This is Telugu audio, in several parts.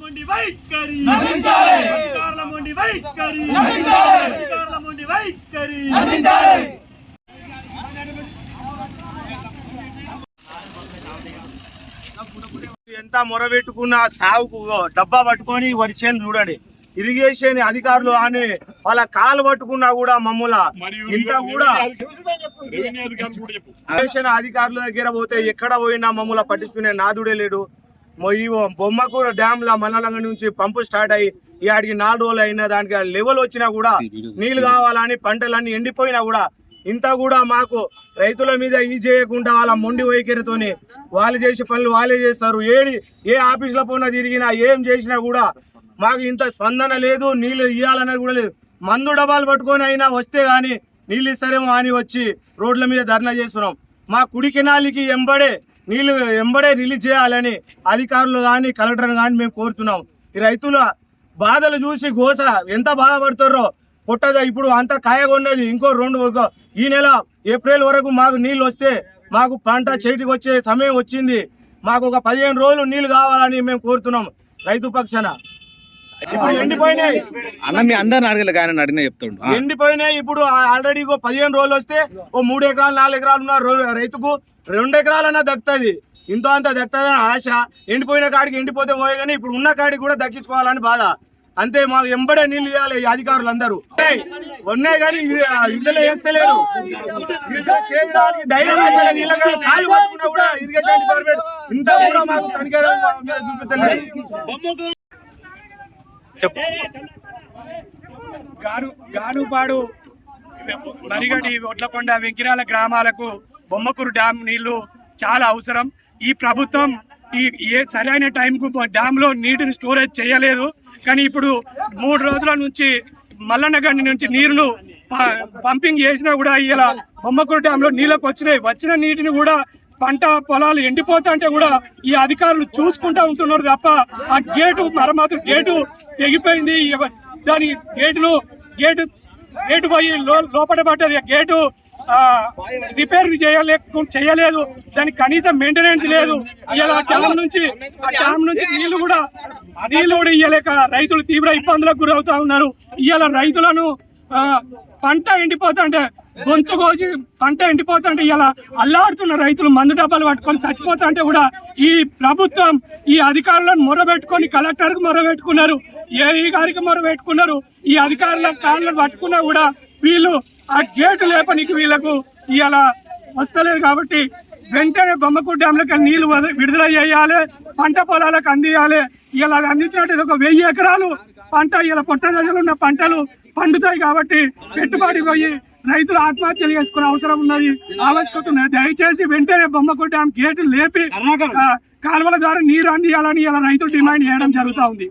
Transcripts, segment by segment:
మొండి వైఖరి అధికారుల మొండి వైఖరి అధికారుల మొండి వైఖరి ఎంత మొరబెట్టుకున్న సాగుకు డబ్బా పట్టుకొని వర్షాన్ని చూడండి. ఇరిగేషన్ అధికారులు అని వాళ్ళ కాలు పట్టుకున్నా కూడా మమ్మల్ని ఇంత కూడా ఇరిగేషన్ అధికారుల దగ్గర పోతే ఎక్కడ పోయినా మమ్మల్ని పట్టించుకునే నాదుడే లేడు. ఈ బొమ్మకూర డ్యామ్ ల మనలంగ నుంచి పంపు స్టార్ట్ అయ్యి ఈ ఆడికి నాలుగు రోజులు అయినా దానికి లెవెల్ వచ్చినా కూడా నీళ్ళు కావాలని పంటలన్నీ ఎండిపోయినా కూడా ఇంత కూడా మాకు రైతుల మీద ఈ చేయకుండా వాళ్ళ మొండి వైఖరితోని వాళ్ళు చేసే పనులు వాళ్ళే చేస్తారు. ఏడి ఏ ఆఫీసుల పోయినా తిరిగినా ఏం చేసినా కూడా మాకు ఇంత స్పందన లేదు నీళ్ళు ఇవ్వాలన్నది కూడా లేదు. మందు డబ్బాలు పట్టుకొని అయినా వస్తే కానీ నీళ్ళు ఇస్తారేమో అని వచ్చి రోడ్ల మీద ధర్నా చేస్తున్నాం. మా కుడి కెనాలికి ఎంబడే నీళ్ళు ఎంబడే రిలీజ్ చేయాలని అధికారులు కానీ కలెక్టర్ కానీ మేము కోరుతున్నాం. ఈ రైతుల బాధలు చూసి గోస ఎంత బాధపడుతారో పుట్టదా ఇప్పుడు అంత కాయగా ఉన్నది ఇంకో రెండు ఈ నెల ఏప్రిల్ వరకు మాకు నీళ్ళు వస్తే మాకు పంట చేతికి వచ్చే సమయం వచ్చింది. మాకు ఒక పదిహేను రోజులు నీళ్ళు కావాలని మేము కోరుతున్నాం రైతు పక్షాన. ఇప్పుడు ఎండిపోయినాయి అన్న మీ అందరిని అడగలే కానీ అడిగినా చెప్తుండు. ఎండిపోయినాయి ఇప్పుడు ఆల్రెడీ ఇంకో పదిహేను రోజులు వస్తే ఓ మూడు ఎకరాలు నాలుగు ఎకరాలు ఉన్న రైతుకు రెండు ఎకరాలన్నా దక్కుతుంది ఇంతో అంత దక్కుతుందని ఆశ ఎండిపోయిన కాడికి ఎండిపోతే పోయే కానీ ఇప్పుడు ఉన్న కాడికి కూడా దక్కించుకోవాలని బాధ అంతే మాకు ఎంబడే నీళ్ళు ఇవ్వాలి ఈ అధికారులు అందరూ ఉన్నాయి. కానీ చేయడానికి ధైర్యం పట్టుకున్నా కూడా ఇరిగేషన్ డిపార్ట్మెంట్ ఇంత కూడా మాకు కనికరం చూపించలేదు గాను గానుపాడు మరిగడి ఒడ్లకొండ వెంకిరాల గ్రామాలకు బొమ్మకూరు డ్యామ్ నీళ్ళు చాలా అవసరం. ఈ ప్రభుత్వం ఈ ఏ సరైన టైంకు డ్యామ్లో నీటిని స్టోరేజ్ చేయలేదు. కానీ ఇప్పుడు మూడు రోజుల నుంచి మల్లన్నగండి నుంచి నీళ్ళు ప- పంపింగ్ చేసినా కూడా ఇలా బొమ్మకూరు డ్యామ్లో నీళ్ళకి వచ్చినాయి వచ్చిన నీటిని కూడా పంట పొలాలు ఎండిపోతుంటే కూడా ఈ అధికారులు చూసుకుంటా ఉంటున్నారు తప్ప ఆ గేటు మరమాత్రం గేటు తెగిపోయింది. దాని గేటులు గేటు గేటు పోయి లోపల పడ్డది. ఆ గేటు రిపేర్ చేయలే చేయలేదు. దానికి కనీసం మెయింటెనెన్స్ లేదు. ఇలా డ్యామ్ నుంచి ఆ డ్యామ్ నుంచి నీళ్ళు కూడా నీళ్ళు కూడా ఇయ్యలేక రైతులు తీవ్ర ఇబ్బందులకు గురవుతా ఉన్నారు. ఇవాళ రైతులను పంట ఎండిపోతుంటే గొంతు కోసి పంట ఎండిపోతుంటే ఇలా అల్లాడుతున్న రైతులు మందు డబ్బాలు పట్టుకొని చచ్చిపోతుంటే కూడా ఈ ప్రభుత్వం ఈ అధికారులను మొరబెట్టుకొని కలెక్టర్కి మొరబెట్టుకున్నారు ఏఈ గారికి మొరబెట్టుకున్నారు ఈ అధికారుల కాళ్ళను పట్టుకున్నా కూడా వీళ్ళు ఆ గేటు లేపనికి వీళ్ళకు ఇలా వస్తలేదు కాబట్టి వెంటనే బొమ్మకూరు డ్యాంలకి నీళ్ళు విడుదల చేయాలి పంట పొలాలకు అందియాలి. ఇలా అది అందించినట్టు ఇది ఒక వెయ్యి ఎకరాలు పంట ఇలా పొట్ట దశలో ఉన్న పంటలు పండుతాయి కాబట్టి పెట్టుబడి పోయి రైతులు ఆత్మహత్యలు చేసుకునే అవసరం ఉన్నది. ఆవశ్యకత ఉన్నది దయచేసి వెంటనే బొమ్మకూరు డ్యాం గేటు లేపి కాలువల ద్వారా నీరు అందియాలని ఇలా రైతులు డిమాండ్ చేయడం జరుగుతూ ఉంది.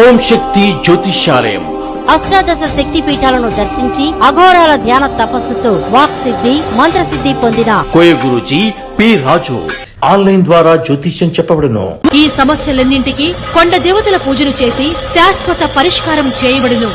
ఓం శక్తి జ్యోతిష్యాలయం. అష్టాదశ శక్తి పీఠాలను దర్శించి అఘోరాల ధ్యాన తపస్సుతో వాక్ సిద్ధి మంత్ర సిద్ధి పొందిన కోయ గురుజీ పి రాజు. ఆన్లైన్ ద్వారా జ్యోతిష్యం చెప్పబడును. ఈ సమస్యలన్నింటికీ కొండ దేవతల పూజలు చేసి శాశ్వత పరిష్కారం చేయబడును.